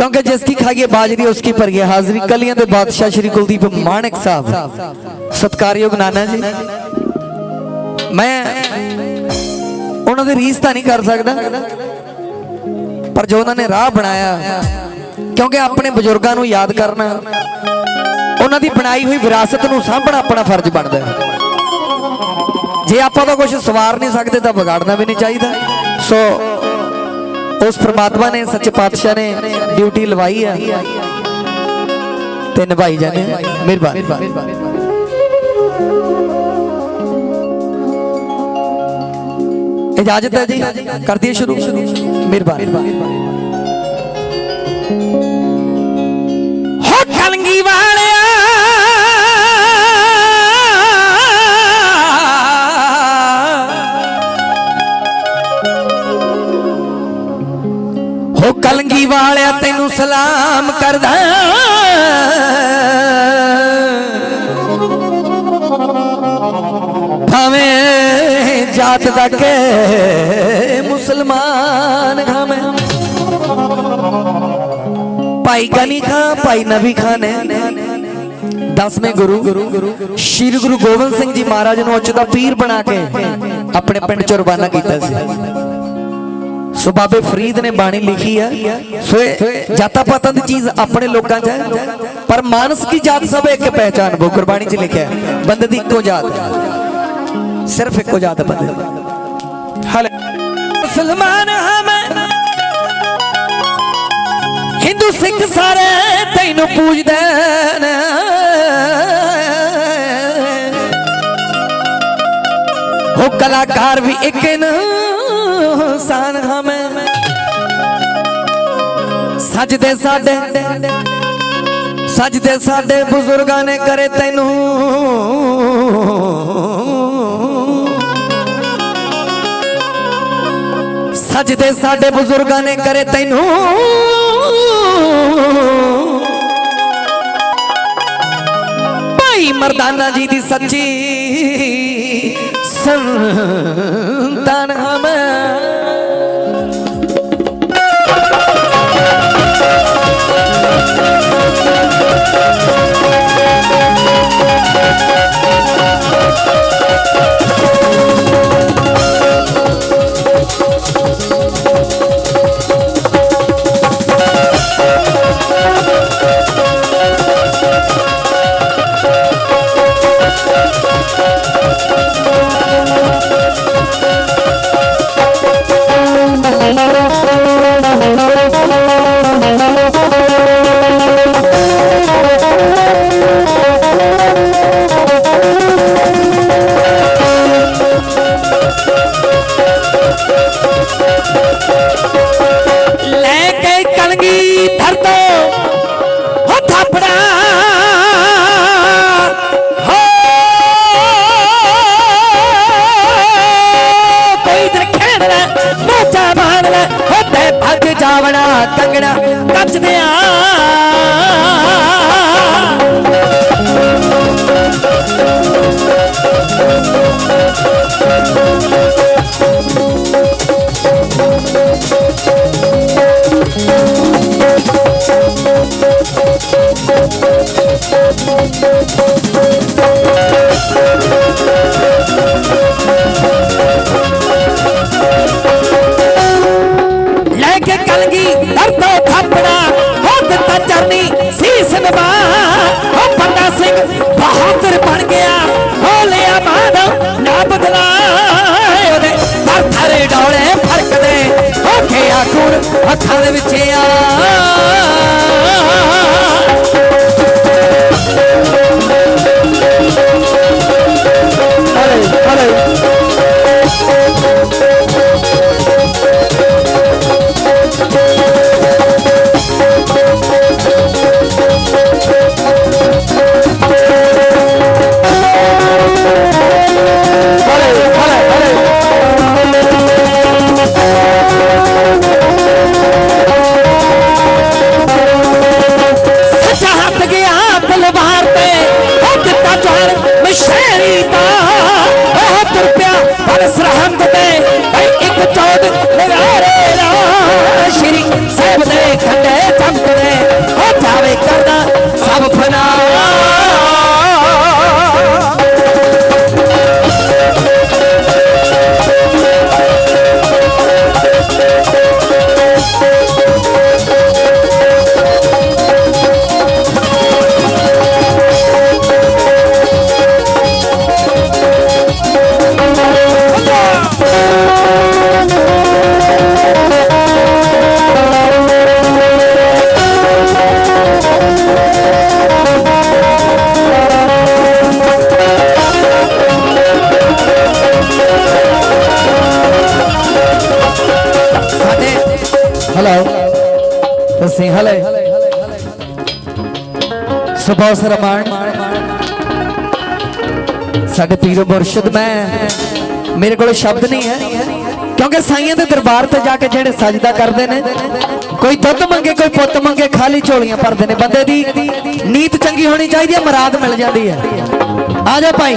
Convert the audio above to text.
ਕਿਉਂਕਿ ਜਿਸ ਕੀ ਖਾਈਏ ਬਾਜਰੀ ਉਸ ਕੀ ਭਰੀਏ। ਹਾਜ਼ਰੀ ਕਲੀਆਂ ਦੇ ਬਾਦਸ਼ਾਹ ਸ਼੍ਰੀ ਕੁਲਦੀਪ ਮਾਨਕ ਸਾਹਿਬ। ਸਤਕਾਰਯੋਗ ਨਾਨਾ ਜੀ। ਮੈਂ ਉਹਨਾਂ ਦੀ ਰੀਸ ਤਾਂ ਨਹੀਂ ਕਰ ਸਕਦਾ, ਪਰ ਜੋ ਉਹਨਾਂ ਨੇ ਰਾਹ ਬਣਾਇਆ, ਕਿਉਂਕਿ ਆਪਣੇ ਬਜ਼ੁਰਗਾਂ ਨੂੰ ਯਾਦ ਕਰਨਾ, ਉਹਨਾਂ ਦੀ ਬਣਾਈ ਹੋਈ ਵਿਰਾਸਤ ਨੂੰ ਸਾਂਭਣਾ ਆਪਣਾ ਫਰਜ਼ ਬਣਦਾ ਹੈ। ਜੇ ਆਪਾਂ ਤਾਂ ਕੁਝ ਸਵਾਰ ਨਹੀਂ ਸਕਦੇ, ਤਾਂ ਵਿਗਾੜਨਾ ਵੀ ਨਹੀਂ ਚਾਹੀਦਾ। ਸੋ ਉਸ ਪ੍ਰਮਾਤਮਾ ਨੇ, ਸੱਚੇ ਪਾਤਸ਼ਾਹ ਨੇ ਡਿਊਟੀ ਲਵਾਈ ਆ। ਤੇ ਨਿਭਾਈ ਜਾਣੇ ਮਿਹਰਬਾਨੀ। ਇਜਾਜ਼ਤ ਹੈ ਜੀ। ਕਰ ਦਈਏ ਸ਼ੁਰੂ। ਮਿਹਰਬਾਨੀ। ਹੋ ਕਲੰਗੀ ਵਾਲਿਆ ਕਲੰਗੀ ਵਾਲਿਆ ਤੈਨੂੰ ਸਲਾਮ ਕਰਦਾ। ਭਾਵੇਂ ਜਾਤ ਦਾ ਕੇ ਮੁਸਲਮਾਨ ਖਾਵੇਂ ਭਾਈ ਗਨੀ ਖਾਂ, ਭਾਈ ਨਬੀ ਖਾਂ ਨੇ। ਦਸਵੇਂ ਗੁਰੂ, ਸ਼੍ਰੀ ਗੁਰੂ ਗੋਬਿੰਦ ਸਿੰਘ ਜੀ ਮਹਾਰਾਜ ਨੂੰ ਉੱਚ ਦਾ ਪੀਰ ਬਣਾ ਕੇ ਆਪਣੇ ਪਿੰਡ ਚ ਰਵਾਨਾ ਕੀਤਾ ਸੀ। ਸੋ ਬਾਬੇ ਫਰੀਦ ਨੇ ਬਾਣੀ ਲਿਖੀ ਹੈ ਸੋ ਇਹ ਜਾਤਾਂ ਪਾਤਾਂ ਦੀ ਚੀਜ਼ ਆਪਣੇ ਲੋਕਾਂ 'ਚ ਹੈ ਪਰ ਮਾਨਸ ਕੀ ਜਾਤ ਸਭ ਇੱਕ ਪਹਿਚਾਨ ਬੋ ਗੁਰਬਾਣੀ 'ਚ ਲਿਖਿਆ ਹੈ। ਬੰਦੇ ਦੀ ਇੱਕੋ ਜਾਤ ਹੈ। ਸਿਰਫ ਇੱਕੋ ਜਾਤ ਹੈ ਬੰਦੇ ਦੀ। ਹਲੇ ਮੁਸਲਮਾਨ ਹਾਂ ਮੈਂ ਹਿੰਦੂ ਸਿੱਖ ਸਾਰੇ ਤੈਨੂੰ ਪੂਜਦੇ ਨੇ। ਹੋ ਕਲਾਕਾਰ ਵੀ ਇੱਕ ਇਨਸਾਨ ਹਾਂ ਮੈਂ ਸਜਦੇ ਸਾਡੇ ਸਜਦੇ ਸਾਡੇ ਬਜ਼ੁਰਗਾਂ ਨੇ ਕਰੇ ਤੈਨੂੰ। ਸਜਦੇ ਸਾਡੇ ਬਜ਼ੁਰਗਾਂ ਨੇ ਕਰੇ ਤੈਨੂੰ। ਭਾਈ ਮਰਦਾਨਾ ਜੀ ਦੀ ਸੱਚੀ ਸੰਤਾਨ ਲੈ ਕੇ ਕਲਗੀ ਦਰ ਤੋਂ ਥਾਪੜਾ ਹੋ ਬਦਲਾ ਉਹਦੇ ਥਰ ਥਰ ਡੋਲੇ ਫਰਕਦੇ ਹੋ ਆ ਖੂਨ ਅੱਖਾਂ ਦੇ ਵਿੱਚ ਆ। ਸੁਭਾ ਸਰਮਾਨ ਸਾਡੇ ਪੀਰੋ ਮੁਰਸ਼ਿਦ, ਮੈਂ ਮੇਰੇ ਕੋਲ ਸ਼ਬਦ ਨਹੀਂ ਹੈ। ਕਿਉਂਕਿ ਸਾਈਆਂ ਦੇ ਦਰਬਾਰ ਤੇ ਜਾ ਕੇ ਜਿਹੜੇ ਸਜਦਾ ਕਰਦੇ ਨੇ, ਕੋਈ ਦੁੱਧ ਮੰਗੇ, ਕੋਈ ਪੁੱਤ ਮੰਗੇ, ਖਾਲੀ ਝੋਲੀਆਂ ਭਰਦੇ ਨੇ। ਬੰਦੇ ਦੀ ਨੀਤ ਚੰਗੀ ਹੋਣੀ ਚਾਹੀਦੀ ਹੈ, ਮਰਾਦ ਮਿਲ ਜਾਂਦੀ ਹੈ। ਆ ਜਾ ਭਾਈ।